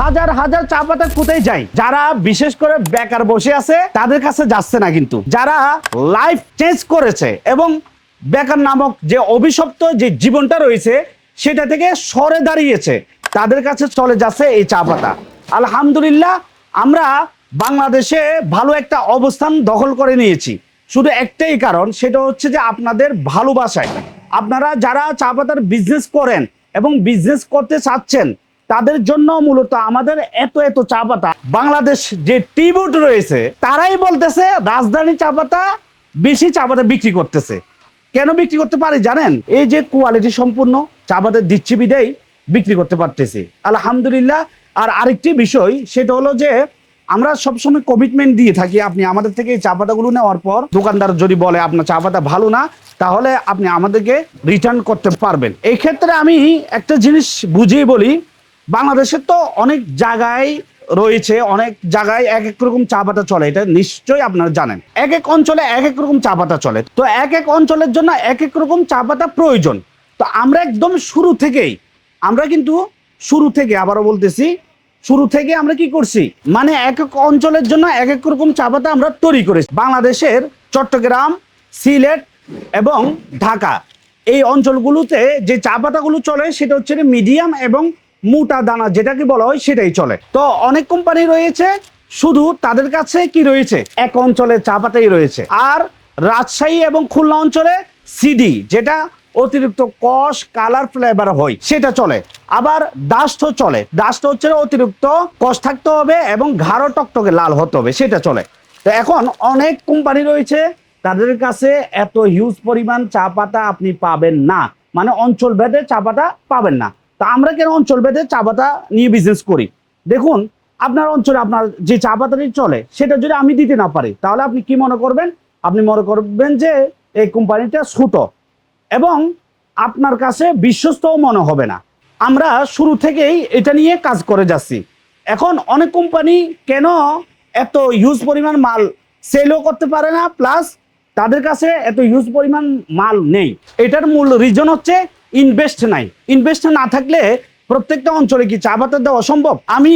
হাজার হাজার চা পাতা কোথায় যায়? যারা বিশেষ করে বেকার বসে আছে, তাদের কাছে যাচ্ছে না কিন্তু। যারা লাইফ চেঞ্জ করেছে এবং বেকার নামক যে অভিশপ্ত যে জীবনটা রয়েছে, সেটা থেকে সরে দাঁড়িয়েছে, তাদের কাছে চলে যাচ্ছে এই চা পাতা। আলহামদুলিল্লাহ, আমরা বাংলাদেশে ভালো একটা অবস্থান দখল করে নিয়েছি। শুধু একটাই কারণ, সেটা হচ্ছে যে আপনাদের ভালোবাসায়। আপনারা যারা চা পাতার বিজনেস করেন এবং বিজনেস করতে চাচ্ছেন তাদের জন্য মূলত আমাদের এত এত চা পাতা। বাংলাদেশ যে টি বোর্ড রয়েছে, তারাই বলতেছে রাজধানী চা পাতা বেশি চা পাতা বিক্রি করতেছে। কেন বিক্রি করতে পারি জানেন? এই যে কোয়ালিটি সম্পূর্ণ চা পাতা দিচ্ছি বিদেই বিক্রি করতে পারতেছি। আলহামদুলিল্লাহ। আর আরেকটি বিষয়, সেটা হলো যে আমরা সবসময় কমিটমেন্ট দিয়ে থাকি আপনি আমাদের থেকে এই চা পাতাগুলো নেওয়ার পর, দোকানদার যদি বলে আপনার চা পাতা ভালো না, তাহলে আপনি আমাদেরকে রিটার্ন করতে পারবেন। এই ক্ষেত্রে আমি একটা জিনিস বুঝিয়ে বলি বাংলাদেশের তো অনেক জায়গায় রয়েছে, অনেক জায়গায় এক এক রকম চা পাতা চলে, এটা নিশ্চয়ই আপনারা জানেন। এক এক অঞ্চলে এক এক রকম চা পাতা চলে। তো এক এক অঞ্চলের জন্য এক এক রকম চা পাতা প্রয়োজন। তো আমরা একদম শুরু থেকেই, আমরা কিন্তু শুরু থেকে, আবারও বলতেছি, শুরু থেকে আমরা কি করছি? মানে এক এক অঞ্চলের জন্য এক এক রকম চা পাতা আমরা তৈরি করেছি। বাংলাদেশের চট্টগ্রাম, সিলেট এবং ঢাকা। এই অঞ্চলগুলোতে যে চা পাতাগুলো চলে, সেটা হচ্ছে মিডিয়াম এবং মোটা দানা যেটাকে বলা হয় সেটাই চলে। তো অনেক কোম্পানি রয়েছে, শুধু তাদের কাছে কি রয়েছে? এক অঞ্চলে চা পাতাই রয়েছে। আর রাজশাহী এবং খুলনা অঞ্চলে সিডি যেটা অতিরিক্ত কষ কালার ফ্লেভার হয়, সেটা চলে। আবার ডাস্টও চলে। ডাস্ট হচ্ছে অতিরিক্ত কষ থাকতে হবে এবং ঘাড়ো টকটকে লাল হতে হবে, সেটা চলে। তো এখন অনেক কোম্পানি রয়েছে, তাদের কাছে এত হিউজ পরিমাণ চা পাতা আপনি পাবেন না। মানে অঞ্চল ভেদে চা পাতা পাবেন না। তা আমরা কেন অঞ্চল ভেদে চা পাতা নিয়ে বিজনেস করি? দেখুন, আপনার অঞ্চলে আপনার যে চা পাতাটি চলে, সেটা যদি আমি দিতে না পারি, তাহলে আপনি কি মনে করবেন? আপনি মনে করবেন যে এই কোম্পানিটা ছোট এবং আপনার কাছে বিশ্বস্তও মনে হবে না। আমরা শুরু থেকেই এটা নিয়ে কাজ করে যাচ্ছি। এখন অনেক কোম্পানি কেন এত হিউজ পরিমাণ মাল সেলও করতে পারে না প্লাস তাদের কাছে এত হিউজ পরিমাণ মাল নেই। এটার মূল রিজন হচ্ছে ইনভেস্ট নাই। ইনভেস্ট না থাকলে প্রত্যেকটা অঞ্চলে কি চা পাতা দেওয়া সম্ভব আমি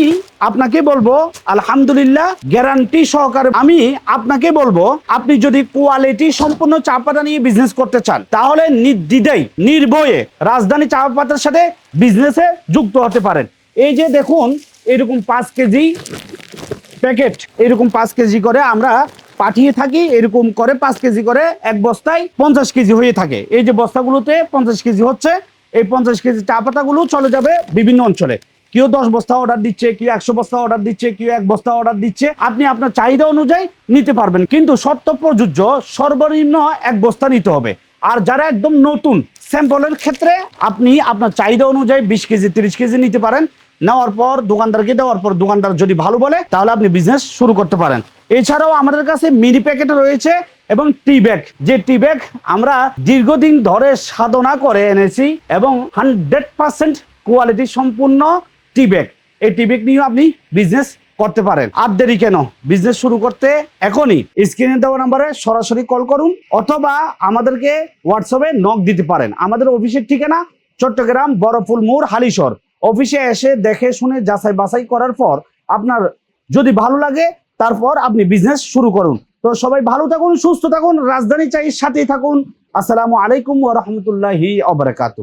আপনাকে বলব, আলহামদুলিল্লাহ গ্যারান্টি সহকারে আমি আপনাকে বলব, আপনি যদি কোয়ালিটি সম্পূর্ণ চা পাতা নিয়ে বিজনেস করতে চান, তাহলে নির্দ্বিধাই নির্ভয়ে রাজধানী চা পাতার সাথে বিজনেসে যুক্ত হতে পারেন। এই যে দেখুন, এরকম পাঁচ কেজি প্যাকেট এরকম পাঁচ কেজি করে আমরা পাঠিয়ে থাকি, এরকম করে পাঁচ কেজি করে এক বস্তায় পঞ্চাশ কেজি হয়ে থাকে। এই যে বস্তাগুলোতে পঞ্চাশ কেজি হচ্ছে, এই পঞ্চাশ কেজি চা পাতাগুলো চলে যাবে বিভিন্ন অঞ্চলে। কেউ দশ বস্তা অর্ডার দিচ্ছে, কেউ একশো বস্তা অর্ডার দিচ্ছে, কেউ এক বস্তা অর্ডার দিচ্ছে। আপনি আপনার চাহিদা অনুযায়ী নিতে পারবেন। কিন্তু শর্ত প্রযোজ্য, সর্বনিম্ন এক বস্তা নিতে হবে। আর যারা একদম নতুন, স্যাম্পলের ক্ষেত্রে আপনি আপনার চাহিদা অনুযায়ী বিশ কেজি, তিরিশ কেজি নিতে পারেন। নেওয়ার পর দোকানদারকে দেওয়ার পর দোকানদার যদি ভালো বলে, তাহলে আপনি বিজনেস শুরু করতে পারেন। এছাড়াও আমাদের কাছে মিনি প্যাকেট রয়েছে এবং টি ব্যাগ যে টি ব্যাগ আমরা দীর্ঘদিন ধরে সাধনা করে এনেছি এবং হান্ড্রেড পার্সেন্ট কোয়ালিটি সম্পূর্ণ টি ব্যাগ এই টি ব্যাগ নিয়েও আপনি বিজনেস করতে পারেন। আর দেরি কেন? বিজনেস শুরু করতে এখনই স্ক্রিনে দেওয়া নাম্বারে সরাসরি কল করুন অথবা আমাদেরকে হোয়াটসঅ্যাপে নক দিতে পারেন। আমাদের অফিসের ঠিকানা চট্টগ্রাম বড়ফুল মোড় হালিশর অফিসে এসে দেখে শুনে যাচাই বাছাই করার পর আপনার যদি ভালো লাগে তারপর আপনি বিজনেস শুরু করুন। তো সবাই ভালো থাকুন, সুস্থ থাকুন, রাজধানী চাই সাথেই থাকুন। আসসালামু আলাইকুম ওরহমতুল্লাহি অবরাকাতু